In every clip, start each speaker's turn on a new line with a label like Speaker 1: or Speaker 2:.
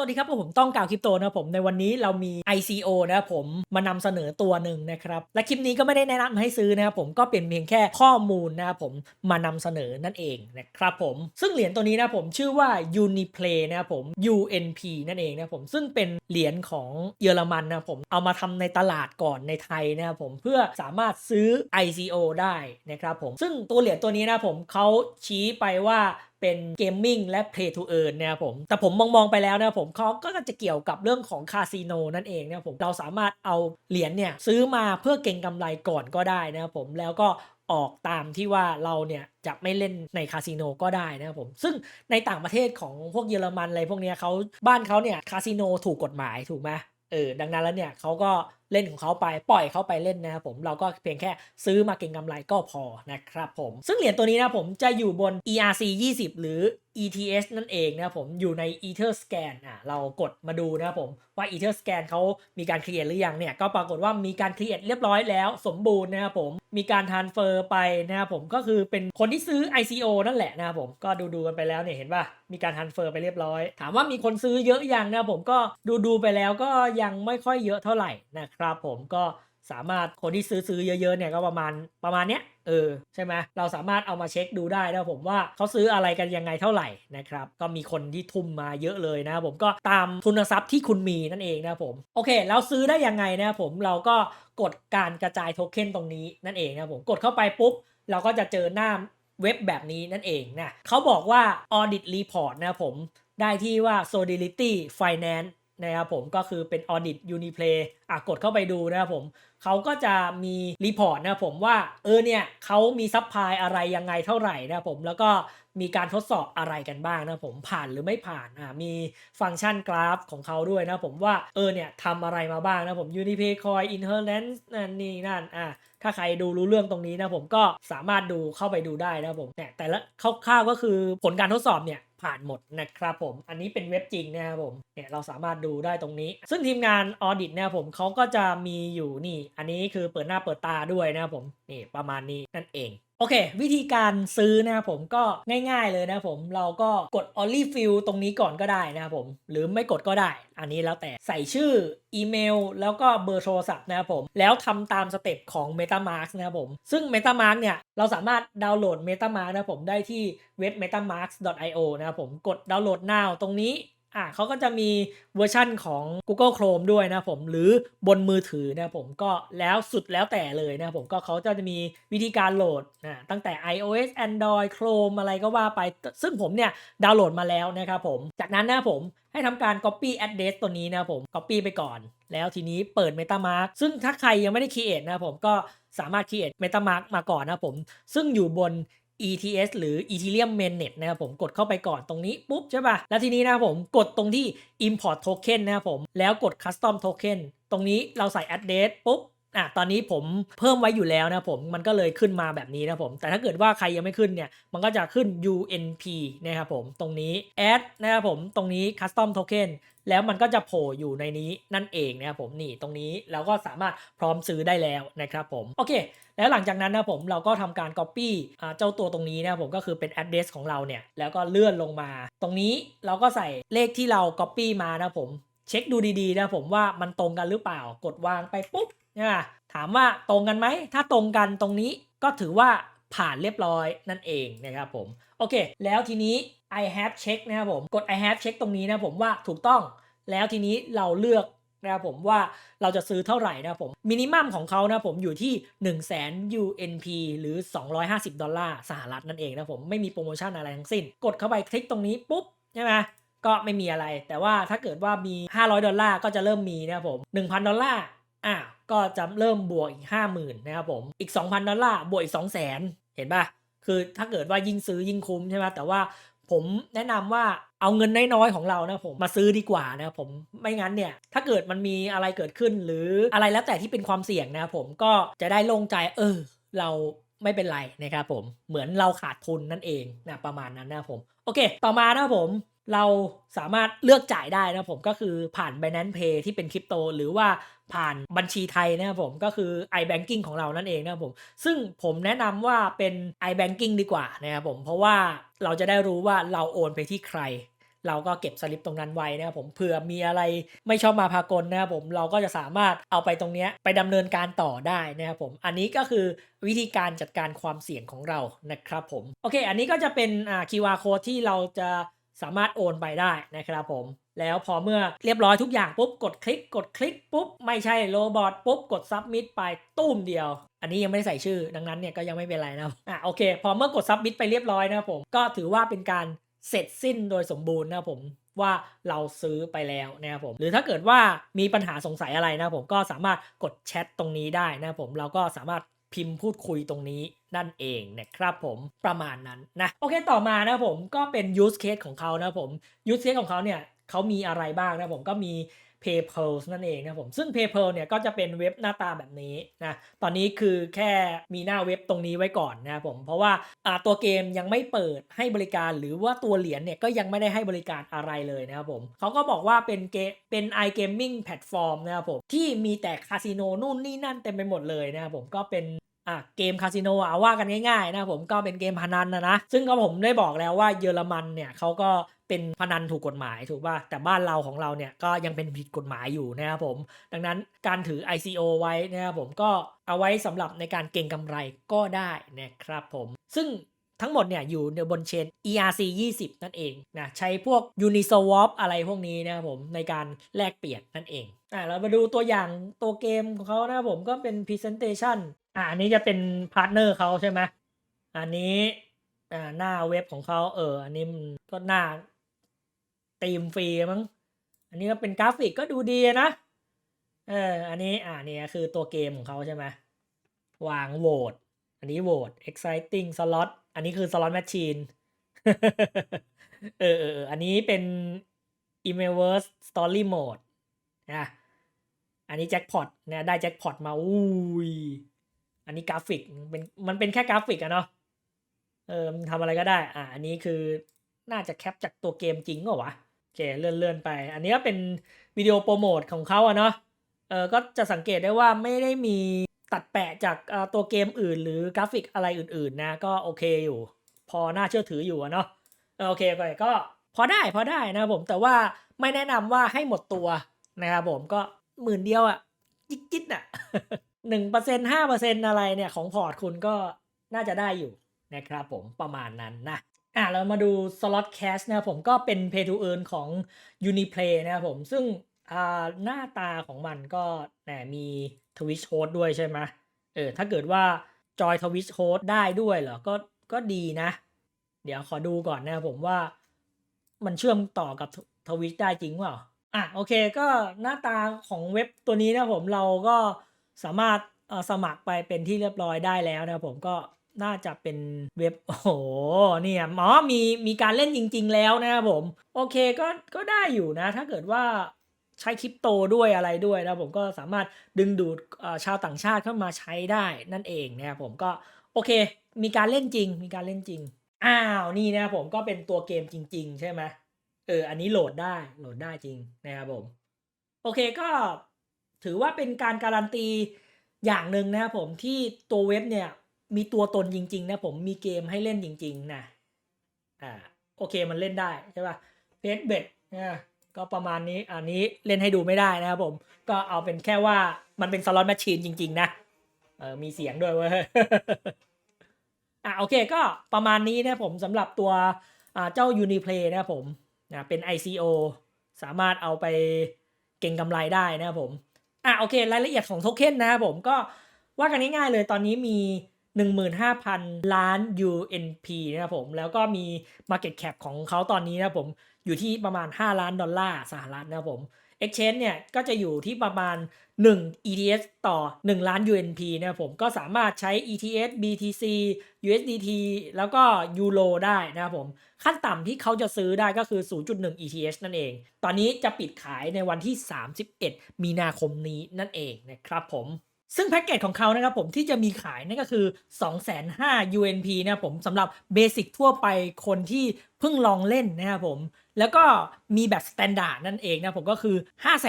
Speaker 1: สวัสดีครับผมต้องกล่าวคริปโตนะผมในวันนี้เรามี ICO นะผมมานำเสนอตัวหนึ่งนะครับ และคลิปนี้ก็ไม่ได้แนะนำให้ซื้อนะครับผมก็เป็นเพียงแค่ข้อมูลนะครับผมมานำเสนอนั่นเองนะครับผมซึ่งเหรียญตัวนี้นะผมชื่อว่า Uniplay นะครับผม UNP นั่นเองนะผมซึ่งเป็นเหรียญของเยอรมันนะผมเอามาทำในตลาดก่อนในไทยนะครับผมเพื่อสามารถซื้อ ICO ได้นะครับผมซึ่งตัวเหรียญตัวนี้นะผมเขาชี้ไปว่า เป็นเกมมิ่งและ Play to Earn นะครับผมแต่ผมมอง ๆ ไปแล้วนะครับผมเขาก็จะเกี่ยวกับเรื่องของคาสิโนนั่นเองนะครับผมเราสามารถเอาเหรียญเนี่ยซื้อมาเพื่อเก็งกำไรก่อนก็ได้นะครับผมแล้วก็ออกตามที่ว่าเราเนี่ยจะไม่เล่นในคาสิโนก็ได้นะครับผม ซึ่งในต่างประเทศของพวกเยอรมันอะไรพวกนี้เขาบ้านเขาเนี่ยคาสิโนถูกกฎหมายถูกไหมเออดังนั้นแล้วเนี่ยเขาก็ เล่นของเขาไปปล่อยเขาไปเล่นนะครับผมเราก็เพียงแค่ซื้อมาเก็งกำไรก็พอนะครับผม ซึ่งเหรียญตัวนี้นะผมจะอยู่บน ERC 20 หรือ ETH นั่นเองนะครับผมอยู่ใน Etherscan อะเรากดมาดูนะครับผมว่า Etherscan เขามีการ create หรือยังเนี่ยก็ปรากฏว่ามีการ create เรียบร้อยแล้วสมบูรณ์นะครับผมมีการ transfer ไปนะครับผมก็คือเป็นคนที่ซื้อ ICO นั่นแหละนะครับผมก็ดูดูๆกันไปแล้วเนี่ยเห็นป่ะมีการ transfer ไปเรียบร้อย ถามว่ามีคนซื้อเยอะยังนะครับผมก็ดูดูๆไปแล้วก็ยังไม่ค่อยเยอะเท่าไหร่นะครับครับผมก็สามารถคนที่ซื้อซื้อเยอะๆเนี่ยก็ประมาณประมาณเนี้ยเออใช่ไหมเราสามารถเอามาเช็คดูได้นะผมว่าเขาซื้ออะไรกันยังไงเท่าไหร่นะครับก็มีคนที่ทุ่มมาเยอะเลยนะผมก็ตามทุนทรัพย์ที่คุณมีนั่นเองนะผมโอเคแล้วซื้อได้ยังไงนะผมเราก็กดการกระจายโทเค็นตรงนี้นั่นเองนะผมกดเข้าไปปุ๊บ เราก็จะเจอหน้าเว็บแบบนี้นั่นเองนะเขาบอกว่า audit report นะผมได้ที่ว่า solidity finance นะครับผมก็คือเป็น audit uniplay อะกดเข้าไปดูนะครับผมเขาก็จะมีรีพอร์ตนะครับผมว่าเออเนี่ยเขามีซัพพลายอะไรยังไงเท่าไหร่นะครับผมแล้วก็มีการทดสอบอะไรกันบ้างนะครับผมผ่านหรือไม่ผ่านอะมีฟังก์ชันกราฟของเขาด้วยนะครับผมว่าเออเนี่ยทำอะไรมาบ้างนะครับผม Unipay Coin Inherence นั่นนี่นั่นอะถ้าใครดูรู้เรื่องตรงนี้นะผมก็สามารถดูเข้าไปดูได้นะครับผมเนี่ยแต่ละคร่าวๆก็คือผลการทดสอบเนี่ย ผ่านหมดนะครับผม อันนี้เป็นเว็บจริงนะครับผม เนี่ยเราสามารถดูได้ตรงนี้ ซึ่งทีมงานออดิตเนี่ยผมเขาก็จะมีอยู่นี่ อันนี้คือเปิดหน้าเปิดตาด้วยนะครับผม นี่ประมาณนี้นั่นเอง โอเค วิธีการซื้อนะครับผมก็ง่ายๆเลยนะครับผมเราก็กด only fill ตรงนี้ก่อนก็ได้นะครับผม หรือไม่กดก็ได้ อันนี้แล้วแต่ใส่ชื่ออีเมล แล้วก็เบอร์โทรศัพท์นะครับผม แล้วทำตามสเต็ปของ MetaMask นะครับผม ซึ่ง MetaMask เนี่ย เราสามารถดาวน์โหลด MetaMask นะครับผมได้ที่เว็บ metamask.io นะครับผมกดดาวน์โหลด now ตรงนี้ อะเขาก็จะมีเวอร์ชั่นของ Google Chrome ด้วยนะผมหรือบนมือถือนะผมก็แล้วสุดแล้วแต่เลยนะผมก็เขาจะมีวิธีการโหลดนะตั้งแต่ iOS Android Chrome อะไรก็ว่าไป ซึ่งผมเนี่ยดาวน์โหลดมาแล้วนะครับผม จากนั้นนะผมให้ทำการ copy address ตัวนี้นะผม copy ไปก่อน แล้วทีนี้เปิด MetaMask ซึ่งถ้าใครยังไม่ได้ create นะผมก็สามารถ create MetaMask มาก่อนนะผม ซึ่งอยู่บน ETS หรือ Ethereum Mainnet นะครับผมกดเข้าไปก่อนตรงนี้ปุ๊บใช่ป่ะ แล้วทีนี้นะครับผมกดตรงที่ Import Token นะครับผม แล้วกด Custom Token ตรงนี้เราใส่ address ปุ๊บอะตอนนี้ผมเพิ่มไว้อยู่แล้วนะครับผมมันก็เลยขึ้นมาแบบนี้นะครับผม แต่ถ้าเกิดว่าใครยังไม่ขึ้นเนี่ย มันก็จะขึ้น UNP นะครับผมตรงนี้ add นะครับผมตรงนี้ custom token แล้วมันก็จะโผล่อยู่ในนี้นั่นเองนะครับผมนี่ตรงนี้เราก็สามารถพร้อมซื้อได้แล้วนะครับผมโอเค แล้วหลังจากนั้นนะผมเราก็ทำการ Copy อ่าเจ้าตัวตรงนี้นะผมก็คือเป็น address ของเราเนี่ยแล้วก็เลื่อนลงมา ตรงนี้เราก็ใส่เลขที่เรา Copy มานะผมเช็คดูดีๆนะผมว่ามันตรงกันหรือเปล่ากดวางไปปุ๊บเนี่ยถามว่าตรงกันไหม ถ้าตรงกันตรงนี้ก็ถือว่าผ่านเรียบร้อยนั่นเองนะครับผม โอเค แล้วทีนี้ I have check นะครับผมกด I have check ตรงนี้นะผมว่าถูกต้อง แล้วทีนี้เราเลือกนะครับผมว่าเราจะซื้อเท่าไหร่นะผมมินิมัมของเขานะผมอยู่ที่ 1 0 0 0 0แสน UNP หรือ 250 ดอลลาร์สหรัฐนั่นเองนะผมไม่มีโปรโมชั่นอะไรทั้งสิ้น กดเข้าไปคลิกตรงนี้ปุ๊บใช่ไหมก็ไม่มีอะไร แต่ว่าถ้าเกิดว่ามี 500 ดอลลาร์ก็จะเริ่มมีนะครับผม 1,000 ดอลลาร์อะก็จะเริ่มบวกอีก 50,000นะครับผมอีก 2,000 ดอลลาร์บวกอีก 200,000 เห็นป่ะคือถ้าเกิดว่ายิ่งซื้อยิ่งคุ้มใช่ไหมแต่ว่า ผมแนะนำว่าเอาเงินน้อยๆของเรานะผมมาซื้อดีกว่านะผมไม่งั้นเนี่ย ถ้าเกิดมันมีอะไรเกิดขึ้นหรืออะไรแล้วแต่ที่เป็นความเสี่ยงนะผมก็จะได้โล่งใจเออ เราไม่เป็นไรนะครับผมเหมือนเราขาดทุนนั่นเองนะประมาณนั้นนะผม โอเค ต่อมานะครับผม เราสามารถเลือกจ่ายได้นะผมก็คือผ่าน Binance Pay ที่เป็นคริปโต หรือว่าผ่านบัญชีไทยนะครับผมก็คือ iBanking ของเรานั่นเองนะครับผมซึ่งผมแนะนำว่าเป็น iBanking ดีกว่านะครับผมเพราะว่าเราจะได้รู้ว่าเราโอนไปที่ใคร เราก็เก็บสลิปตรงนั้นไว้นะครับผมเผื่อมีอะไรไม่ชอบมาพากลนะครับผมเราก็จะสามารถเอาไปตรงเนี้ยไปดำเนินการต่อได้นะครับผมอันนี้ก็คือวิธีการจัดการความเสี่ยงของเรานะครับผมโอเค อันนี้ก็จะเป็นอ่า QR code ที่เราจะ สามารถโอนไปได้นะครับผม แล้วพอเมื่อเรียบร้อยทุกอย่างปุ๊บกดคลิก กดคลิกปุ๊บไม่ใช่โรบอทปุ๊บกด submit ไปตุ้มเดียว อันนี้ยังไม่ได้ใส่ชื่อดังนั้นเนี่ยก็ยังไม่เป็นไรนะอะโอเค พอเมื่อกด submit ไปเรียบร้อยนะผมก็ถือว่าเป็นการเสร็จสิ้นโดยสมบูรณ์นะผมว่าเราซื้อไปแล้วนะครับผม หรือถ้าเกิดว่ามีปัญหาสงสัยอะไรนะผมก็สามารถกดแชทตรงนี้ได้นะผมเราก็สามารถพิมพ์พูดคุยตรงนี้ นั่นเองนะครับผมประมาณนั้นนะโอเคต่อมานะผมก็เป็น use case ของเขานะผม use case ของเขาเนี่ยเขามีอะไรบ้างนะผมก็มี PayPal นั่นเองนะผมซึ่ง PayPal เนี่ยก็จะเป็นเว็บหน้าตาแบบนี้นะตอนนี้คือแค่มีหน้าเว็บตรงนี้ไว้ก่อนนะผมเพราะว่าตัวเกมยังไม่เปิดให้บริการ หรือว่าตัวเหรียญเนี่ยก็ยังไม่ได้ให้บริการอะไรเลยนะครับผมเขาก็บอกว่าเป็นเกมเป็น iGaming platform นะครับผมที่มีแต่คาสิโนนู่นนี่นั่นเต็มไปหมดเลยนะครับผมก็เป็น อะเกมคาสิโนอะว่ากันง่ายๆนะผมก็เป็นเกมพนันนะนะ ซึ่งก็ผมได้บอกแล้วว่าเยอรมันเนี่ยเขาก็เป็นพนันถูกกฎหมายถูกป่ะแต่บ้านเราของเราเนี่ยก็ยังเป็นผิดกฎหมายอยู่นะครับผม ดังนั้นการถือ ICO ไว้นะครับผมก็เอาไว้สำหรับในการเก็งกำไรก็ได้นะครับผม ซึ่งทั้งหมดเนี่ยอยู่ในบนเชน ERC 20 นั่นเองนะใช้พวก Uniswap อะไรพวกนี้นะครับผมในการแลกเปลี่ยนนั่นเองอะเรามาดูตัวอย่างตัวเกมของเขานะครับผมก็เป็น Presentation อะอันนี้จะเป็นพาร์ทเนอร์เขาใช่ไหมอันนี้อ่าหน้าเว็บของเขาเออ อันนี้มันก็หน้าตีมฟรีมั้งอันนี้ก็เป็นกราฟิกก็ดูดีนะเอออันนี้อ่าเนี่ยคือตัวเกมของเขาใช่ไหมวางโหวตอันนี้โหวต exciting slot อันนี้คือ slot machine เออเอออออันนี้เป็น Emailverse Story Mode นะ อันนี้แจ็คพอตเนี่ยได้แจ็คพอตมา อุ้ย อันนี้กราฟิกเป็นมันเป็นแค่กราฟิกอะเนาะเออมันทำอะไรก็ได้ อ่าอันนี้คือน่าจะแคปจากตัวเกมจริงเหรอวะโอเคเลื่อนเลื่อนไป อันนี้ก็เป็นวิดีโอโปรโมทของเขาอะเนาะเออก็จะสังเกตได้ว่าไม่ได้มีตัดแปะจากตัวเกมอื่น หรือกราฟิกอะไรอื่นๆนะก็โอเคอยู่ พอน่าเชื่อถืออยู่อะเนาะโอเคไปก็พอได้พอได้นะครับผมแต่ว่าไม่แนะนำว่าให้หมดตัวนะครับผมก็หมื่นเดียวอะจิ๊กจิ๊ดอะ หนึ่งเปอร์เซ็นห้าเปอร์เซ็นอะไรเนี่ยของพอร์ตคุณก็น่าจะได้อยู่นะครับผมประมาณนั้นนะอะเรามาดู slot cash นะครับผมก็เป็น pay to earn ของ Uniplay นะครับผมซึ่งอ่าหน้าตาของมันก็แหมมี Twitch host ด้วยใช่ไหมเออถ้าเกิดว่าจอย Twitch host ได้ด้วยเหรอก็ก็ดีนะ เดี๋ยวขอดูก่อนนะครับผมว่ามันเชื่อมต่อกับทวิชได้จริงเปล่าอะโอเคก็หน้าตาของเว็บตัวนี้นะผมเราก็ สามารถสมัครไปเป็นที่เรียบร้อยได้แล้วนะครับผมก็น่าจะเป็นเว็บโอ้โหเนี่ยหมอมีมีการเล่นจริง ๆ แล้วนะครับผม โอเคก็ก็ได้อยู่นะ ถ้าเกิดว่าใช้คริปโตด้วยอะไรด้วยนะผมก็สามารถดึงดูดชาวต่างชาติเข้ามาใช้ได้นั่นเองนะครับผมก็โอเค มีการเล่นจริง มีการเล่นจริง อ้าวนี่นะครับผมก็เป็นตัวเกมจริง ๆ ใช่ไหมเอออันนี้โหลดได้โหลดได้จริงนะครับผม โอเคก็ ถือว่าเป็นการการันตีอย่างหนึ่งนะครับผมที่ตัวเว็บเนี่ยมีตัวตนจริง ๆ นะผมมีเกมให้เล่นจริง ๆ นะอ่าโอเคมันเล่นได้ใช่ป่ะเพจเบ็ดนะก็ประมาณนี้อันนี้เล่นให้ดูไม่ได้นะครับผมก็เอาเป็นแค่ว่ามันเป็นสล็อตแมชชีนจริง ๆ นะเออมีเสียงด้วยเว้ยอะโอเคก็ประมาณนี้นะผมสำหรับตัวอ่าเจ้า Uniplay นะผมนะเป็น ICO สามารถเอาไปเก่งกำไรได้นะครับผม อะโอเค รายละเอียดของโทเค็นนะครับผมก็ว่ากันง่ายๆเลยตอนนี้มี 15,000 ล้าน UNP นะครับผม แล้วก็มี Market Cap ของเขาตอนนี้นะครับผม อยู่ที่ประมาณ 5 ล้านดอลลาร์สหรัฐนะครับผม Exchange เนี่ยก็จะอยู่ที่ประมาณ 1 ETS ต่อ 1 ล้าน UNP นะผมก็สามารถใช้ ETS BTC USDT แล้วก็ Euro ได้นะครับผม ขั้นต่ำที่เขาจะซื้อได้ก็คือ 0.1 ETH นั่นเอง ตอนนี้จะปิดขายในวันที่ 31 มีนาคมนี้นั่นเองนะครับผม ซึ่งแพ็กเกจของเขานะครับผมที่จะมีขายนั่นก็คือ2,500 UNP นะครับผมสำหรับเบสิกทั่วไปคนที่เพิ่งลองเล่นนะครับผม แล้วก็มีแบบสแตนดาร์ดนั่นเองนะผมก็คือ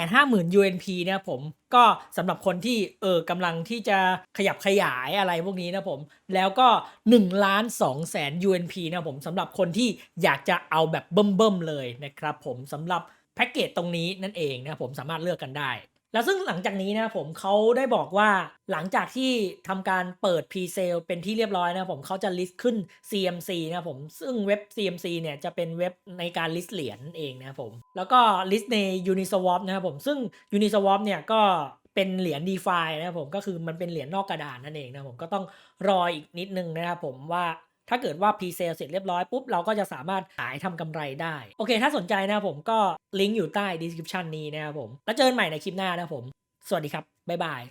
Speaker 1: 550,000 UNP นะครับผมก็สำหรับคนที่เออกำลังที่จะขยับขยายอะไรพวกนี้นะผม แล้วก็1ล้าน2แสน UNP นะผมสำหรับคนที่อยากจะเอาแบบเบิ่มๆเลยนะครับผมสำหรับแพ็กเกจตรงนี้นั่นเองนะผมสามารถเลือกกันได้ แล้วซึ่งหลังจากนี้นะผมเขาได้บอกว่าหลังจากที่ทำการเปิด Pre-sale เป็นที่เรียบร้อยนะผมเขาจะ list ขึ้น CMC นะผมซึ่งเว็บ CMC เนี่ยจะเป็นเว็บในการ list เหรียญเองนะผมแล้วก็ list ใน Uniswap นะครับผมซึ่ง Uniswap เนี่ยก็เป็นเหรียญ DeFi นะครับผมก็คือมันเป็นเหรียญนอกกระดานนั่นเองนะผมก็ต้องรออีกนิดนึงนะครับผมว่า ถ้าเกิดว่า Pre-sale เสร็จเรียบร้อยปุ๊บ เราก็จะสามารถขายทำกำไรได้ โอเค ถ้าสนใจนะครับผมก็ลิงก์อยู่ใต้ description นี้นะครับผม แล้วเจอกันใหม่ในคลิปหน้านะครับผม สวัสดีครับ บ๊ายบาย